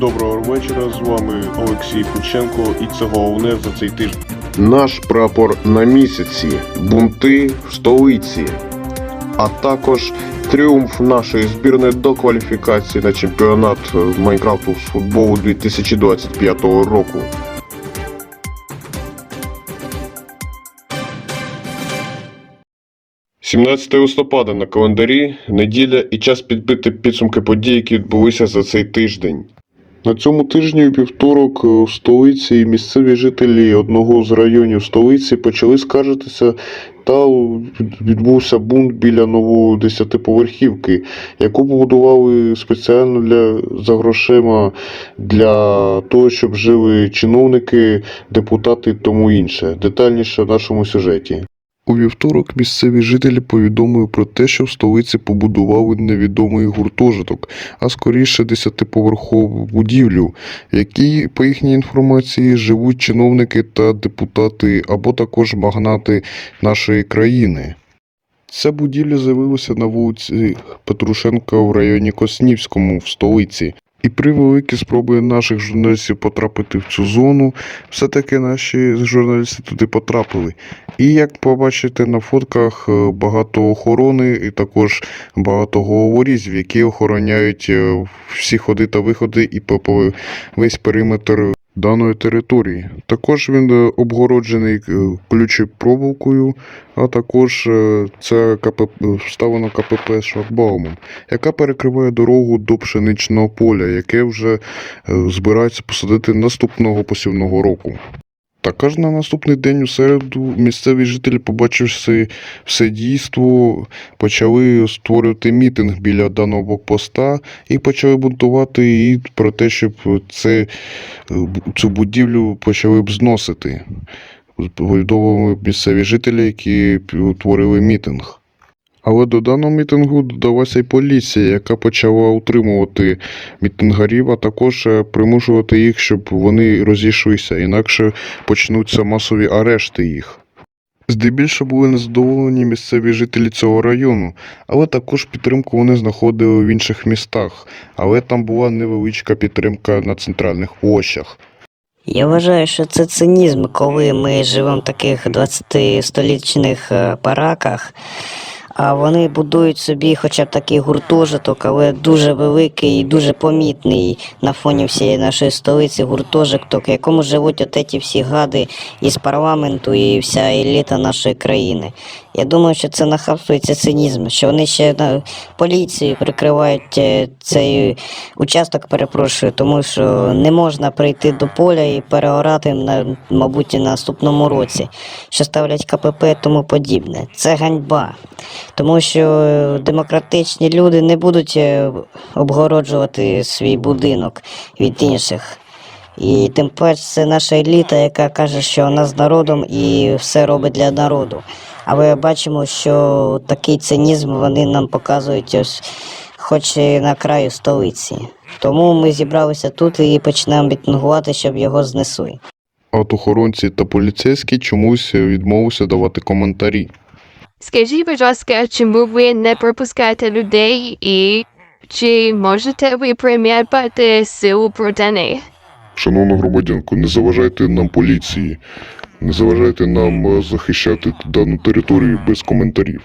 Доброго вечора, з вами Олексій Пученко і це головне за цей тиждень. Наш прапор на місяці, бунти в столиці, а також тріумф нашої збірної до кваліфікації на чемпіонат Майнкрафту з футболу 2025 року. – 17 листопада на календарі, неділя і час підбити підсумки подій, які відбулися за цей тиждень. На цьому тижні у вівторок е, в столиці місцеві жителі одного з районів столиці почали скаржитися та відбувся бунт біля нової десятиповерхівки, яку побудували спеціально для за грошима для того, щоб жили чиновники, депутати і тому інше. Детальніше в нашому сюжеті. У вівторок місцеві жителі повідомили про те, що в столиці побудували невідомий гуртожиток, а скоріше десятиповерхову будівлю, якій, по їхній інформації, живуть чиновники та депутати або також магнати нашої країни. Ця будівля з'явилася на вулиці Петрушенка в районі Коснівському в столиці. І при великій спробі наших журналістів потрапити в цю зону, все-таки наші журналісти туди потрапили. І як побачите на фотках, е, багато охорони і також багато говорізів, які охороняють е, всі ходи та виходи і весь периметр даної території. Також він е, обгороджений е, ключою а також е, це КП, вставлено КПП шлагбаумом, яка перекриває дорогу до пшеничного поля, яке вже е, збирається посадити наступного посівного року. Також на наступний день у середу місцеві жителі, побачивши все дійство, почали створювати мітинг біля даного блокпоста і почали бунтувати і про те, щоб це, цю будівлю почали б зносити. Повідомили місцеві жителі, які утворили мітинг. Але до даного мітингу додалася й поліція, яка почала утримувати мітингарів, а також е, примушувати їх, щоб вони розійшлися, інакше почнуться масові арешти їх. Здебільшого були незадоволені місцеві жителі цього району, але також підтримку вони знаходили в інших містах, але там була невеличка підтримка на центральних площах. Я вважаю, що це цинізм, коли ми живемо в таких 20-столітніх е, бараках, а вони будують собі хоча б такий гуртожиток, але дуже великий і дуже помітний на фоні всієї нашої столиці гуртожиток, в якому живуть от ці всі гади із парламенту і вся еліта нашої країни. Я думаю, що це нахабство і це цинізм, що вони ще на поліцію прикривають е, цей участок, перепрошую, тому що не можна прийти до поля і переорати на, мабуть, і на наступному році, що ставлять КПП і тому подібне. Це ганьба. Тому що демократичні люди не будуть е, обгороджувати свій будинок від інших. І тим паче це наша еліта, яка каже, що вона з народом і все робить для народу. Але бачимо, що такий цинізм вони нам показують ось хоч і на краю столиці. Тому ми зібралися тут і почнемо мітингувати, щоб його знесли. От охоронці та поліцейські чомусь відмовилися давати коментарі. Скажіть, будь ласка, чому ви не пропускаєте людей і чи можете ви приміряти силу проти них? Шановна громадянко, не заважайте нам поліції, не заважайте нам е, захищати дану територію без коментарів.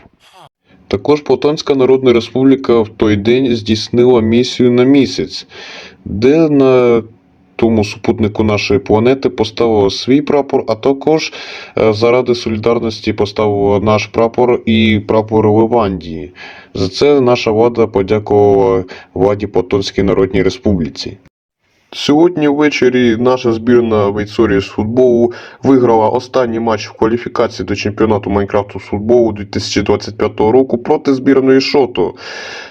Також Полтавська Народна Республіка в той день здійснила місію на місяць, де на тому супутнику нашої планети поставила свій прапор, а також е, заради солідарності поставила наш прапор і прапор Левандії. За це наша влада подякувала владі Потонській Народній Республіці. Сьогодні ввечері наша збірна Вейцорі з футболу виграла останній матч в кваліфікації до чемпіонату Майнкрафту з футболу 2025 року проти збірної Шото.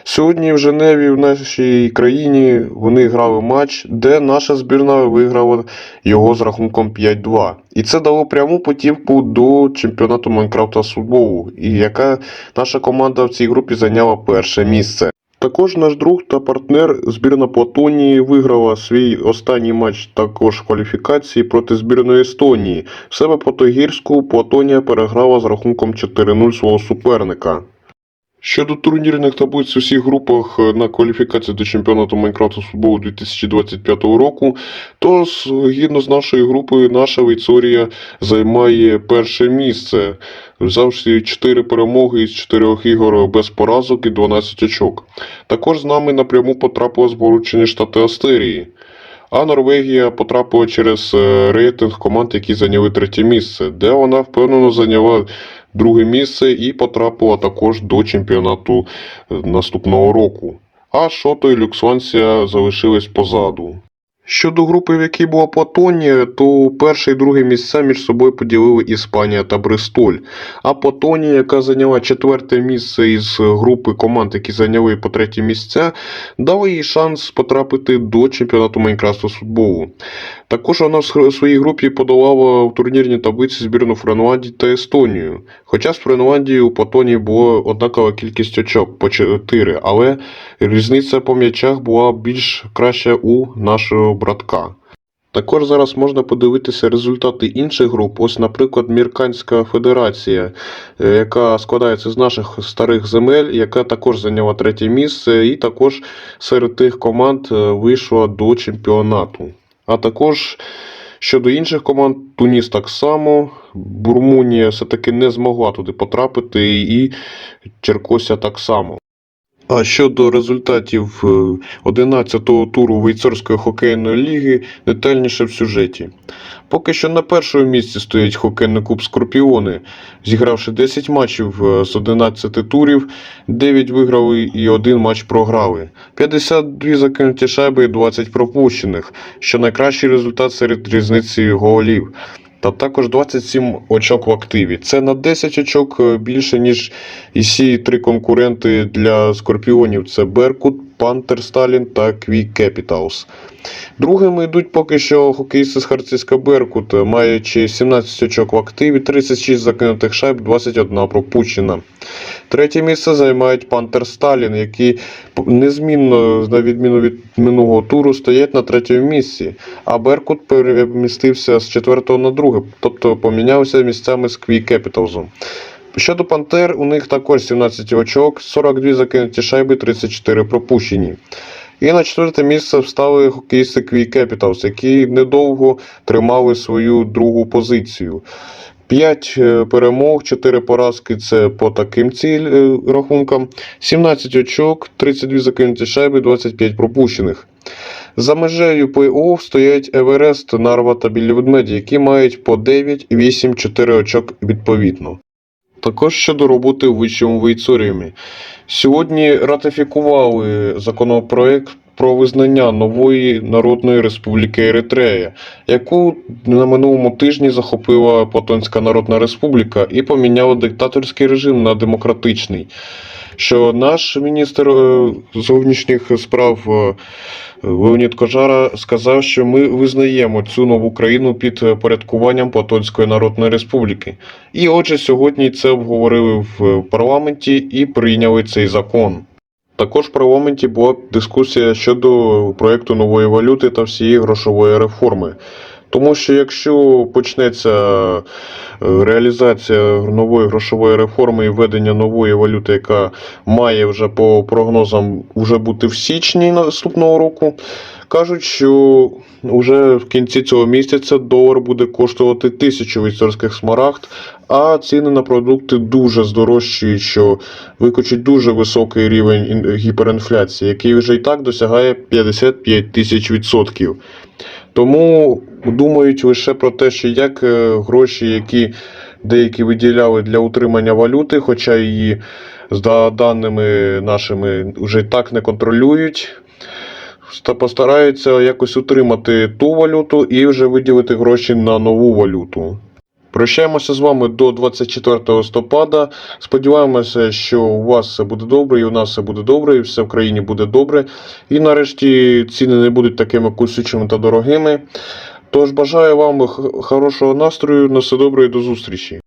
Сьогодні в Женеві, в нашій країні, вони грали матч, де наша збірна виграла його з рахунком 5-2. І це дало пряму потівку до чемпіонату Майнкрафта з футболу, і яка наша команда в цій групі зайняла перше місце. Також наш друг та партнер збірна Платонії виграла свій останній матч також кваліфікації проти збірної Естонії. В себе Потогірську Платонія переграла з рахунком 4-0 свого суперника. Щодо турнірних таблиць у всіх групах е, на кваліфікацію до чемпіонату Майнкрафту з футболу 2025 року, то згідно з нашою групою, наша Вейцорія займає перше місце, взявши 4 перемоги із 4 ігор без поразок і 12 очок. Також з нами напряму потрапили Сполучені Штати Астерії. А Норвегія потрапила через е, рейтинг команд, які зайняли третє місце, де вона впевнено зайняла друге місце і потрапила також до чемпіонату е, наступного року. А Шото і Люксонція залишились позаду. Щодо групи, в якій була Платонія, то перше і друге місця між собою поділили Іспанія та Бристоль. А Платонія, яка зайняла четверте місце із групи команд, які зайняли по третє місця, дала їй шанс потрапити до чемпіонату Майнкрафту з футболу. Також вона в своїй групі подолала в турнірній таблиці збірну Френландії та Естонію. Хоча з Френландією у Платонії було однакова кількість очок по 4, але різниця по м'ячах була більш краща у нашого братка. Також зараз можна подивитися результати інших груп. Ось, наприклад, Мірканська Федерація, е, яка складається з наших старих земель, яка також зайняла третє місце, і також серед тих команд е, вийшла до чемпіонату. А також щодо інших команд, Туніс так само, Бурмунія все-таки не змогла туди потрапити, і Черкося так само. А щодо результатів е, 11-го туру Вейцорської хокейної ліги, детальніше в сюжеті. Поки що на першому місці стоїть хокейний клуб Скорпіони, зігравши 10 матчів е, з 11 турів, 9 виграли і 1 матч програли. 52 закинуті шайби і 20 пропущених, що найкращий результат серед різниці голів. Та також 27 очок в активі. Це на 10 очок е, більше, ніж і всі три конкуренти для скорпіонів: це Беркут, Пантер Сталін та Квік Кепіталс. Другими йдуть поки що хокеїсти з Харцизька Беркут, маючи 17 очок в активі, 36 закинутих шайб, 21 пропущена. Третє місце займають Пантер Сталін, які незмінно, на відміну від минулого туру, стоять на третьому місці. А Беркут перемістився з четвертого на друге, тобто помінявся місцями з Квік Кепіталзом. Щодо Пантер, у них також 17 очок, 42 закинуті шайби, 34 пропущені. І на четверте місце встали хокеїсти Квій Capitals, які недовго тримали свою другу позицію. 5 перемог, 4 поразки це по таким ціль е, рахункам, 17 очок, 32 закинуті шайби, 25 пропущених. За межею плей-офф стоять Еверест, Нарва та Білі Ведмеді, які мають по 9, 8, 4 очок відповідно. Також щодо роботи в вищому вейцоріумі. Сьогодні ратифікували законопроект про визнання нової Народної Республіки Еритрея, яку на минулому тижні захопила Платонська Народна Республіка і поміняла диктаторський режим на демократичний. Що наш міністр е, зовнішніх справ е, Леонід Кожара сказав, що ми визнаємо цю нову країну під порядкуванням Платонської Народної Республіки. І отже, сьогодні це обговорили в парламенті і прийняли цей закон. Також в парламенті була дискусія щодо проєкту нової валюти та всієї грошової реформи. Тому що якщо почнеться е, реалізація нової грошової реформи і введення нової валюти, яка має вже по прогнозам вже бути в січні наступного року, кажуть, що вже в кінці цього місяця долар буде коштувати тисячу військових смарагд, а ціни на продукти дуже здорожчають, що викочить дуже високий рівень гіперінфляції, який вже і так досягає 55 тисяч відсотків. Тому думають лише про те, що як е, гроші, які деякі виділяли для утримання валюти, хоча її за даними нашими вже і так не контролюють, постараються якось утримати ту валюту і вже виділити гроші на нову валюту. Прощаємося з вами до 24 листопада. Сподіваємося, що у вас все буде добре, і у нас все буде добре, і все в країні буде добре. І нарешті ціни не будуть такими кусючими та дорогими. Тож бажаю вам хорошого настрою, на все добре і до зустрічі.